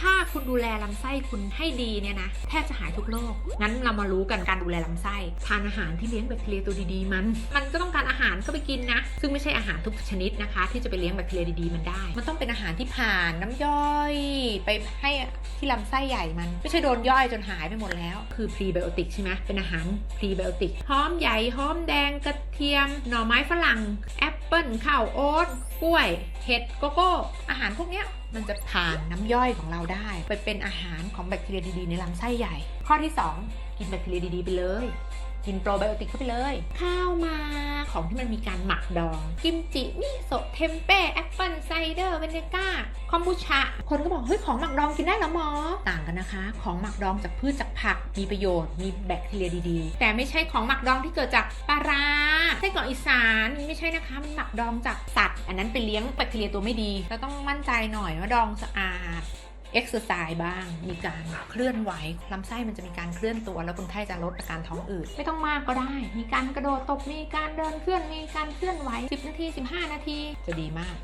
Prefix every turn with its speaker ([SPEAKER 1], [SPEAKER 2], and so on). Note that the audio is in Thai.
[SPEAKER 1] ถ้าคุณดูแลลำไส้คุณให้ดีเนี่ยนะแทบจะหายทุกโรคงั้นเรามารู้กันการดูแลลำไส้ทานอาหารที่เลี้ยงแบคทีเรียตัวดีๆมัน มันก็ต้องการอาหารก็ไปกินนะ ซึ่งไม่ใช่อาหารทุกชนิดนะคะ ที่จะไปเลี้ยงแบคทีเรียดีๆมันได้ มันต้องเป็นอาหารที่ผ่านน้ำย่อย ไปให้ที่ลำไส้ใหญ่มัน ไม่ใช่โดนย่อยจนหายไปหมดแล้ว คือพรีไบโอติกใช่ไหมเป็นอาหารพรีไบโอติกหอมใหญ่หอมแดงกระเทียมหน่อไม้ฝรั่งแอป เปิ้ลข้าวโอ๊ตกล้วย เห็ดโกโก้ อาหารพวกเนี้ยมันจะผ่านน้ำย่อยของเราได้ ไปเป็นอาหารของแบคทีเรียดีๆ ในลำไส้ใหญ่ ข้อที่ 2 กินแบคทีเรียดีๆ ไปเลย กินโปรไบโอติกเข้าไปเลย ข้าวมาของที่มันมีการหมักดอง กิมจิมิโซะเทมเป้แอปเปิลไซเดอร์เวเนก้าคอมบูชา คนก็บอกเฮ้ยของหมักดองกินได้เหรอหมอ ต่างกันนะคะ ของหมักดองจากพืชจากผักมีประโยชน์ มีแบคทีเรียดี ๆ แต่ไม่ใช่ของหมักดองที่เกิดจากปลาร้าไส้กรอกอีสานไม่ใช่นะคะมันหมักดองจากสัตว์ อันนั้นไปเลี้ยงแบคทีเรียตัวไม่ดีเราต้องมั่นใจหน่อยว่าดองสะอาด เอ็กซ์ไซส์บ้าง มีการเคลื่อนไหวลำไส้มันจะมีการเคลื่อนตัว แล้วคนไข้จะลดอาการท้องอืดไม่ต้องมากก็ได้ มีการกระโดดตบมีการเดินเคลื่อนมีการเคลื่อนไหว 10 นาที 15 นาทีจะดีมาก